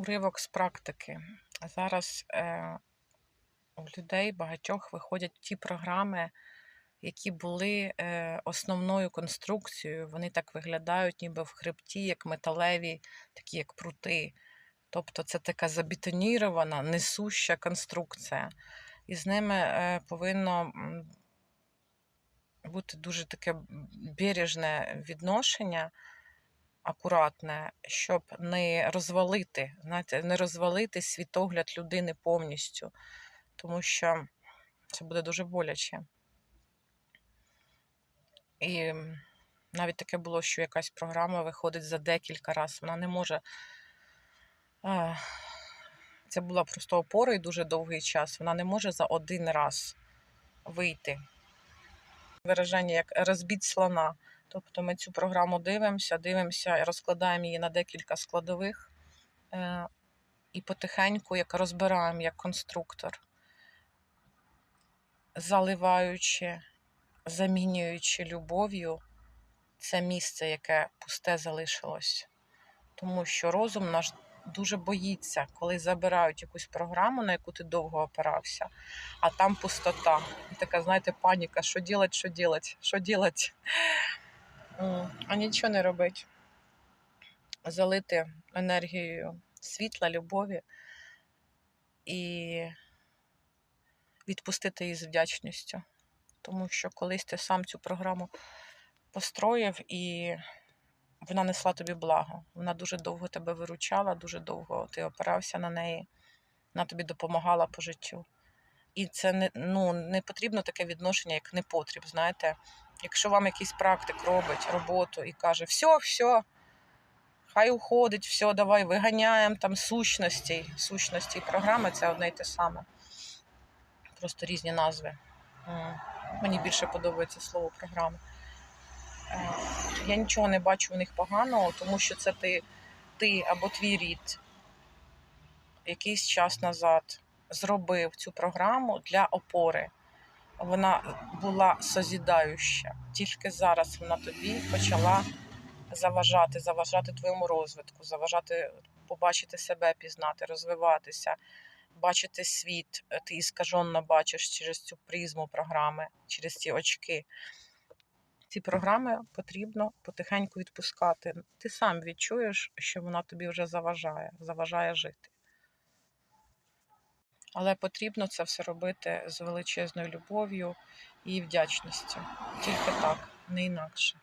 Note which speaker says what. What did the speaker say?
Speaker 1: Уривок з практики. Зараз е, у людей багатьох виходять ті програми, які були е, основною конструкцією. Вони так виглядають, ніби в хребті, як металеві, такі як прути. Тобто це така забетонірована, несуща конструкція. І з ними е, повинно бути дуже таке бережне відношення акуратне, щоб не розвалити, знаєте, не розвалити світогляд людини повністю, тому що це буде дуже боляче. І навіть таке було, що якась програма виходить за декілька разів. Вона не може. Це була просто опора і дуже довгий час. Вона не може за один раз вийти. Вираження як розбіть слона. Тобто ми цю програму дивимося, дивимося і розкладаємо її на декілька складових е, і потихеньку як розбираємо як конструктор, заливаючи, замінюючи любов'ю це місце, яке пусте залишилось. Тому що розум наш дуже боїться, коли забирають якусь програму, на яку ти довго опирався, а там пустота. І така, знаєте, паніка, що ділать, що ділать, що ділать. А нічого не робить. Залити енергією світла, любові і відпустити її з вдячністю. Тому що колись ти сам цю програму построїв і вона несла тобі благо. Вона дуже довго тебе виручала, дуже довго ти опирався на неї, вона тобі допомагала по життю. І це не, ну, не потрібно таке відношення, як непотріб. Знаєте, якщо вам якийсь практик робить роботу і каже, все, все, хай уходить, все, давай виганяємо там сущності. Сущності програми це одне й те саме. Просто різні назви. Мені більше подобається слово програми. Е, Я нічого не бачу в них поганого, тому що це ти, ти або твій рід якийсь час назад зробив цю програму для опори. Вона була созідающа. Тільки зараз вона тобі почала заважати, заважати твоєму розвитку, заважати побачити себе, пізнати, розвиватися, бачити світ. Ти іскаженно бачиш через цю призму програми, через ці очки. Ці програми потрібно потихеньку відпускати. Ти сам відчуєш, що вона тобі вже заважає, заважає жити. Але потрібно це все робити з величезною любов'ю і вдячністю. Тільки так, не інакше.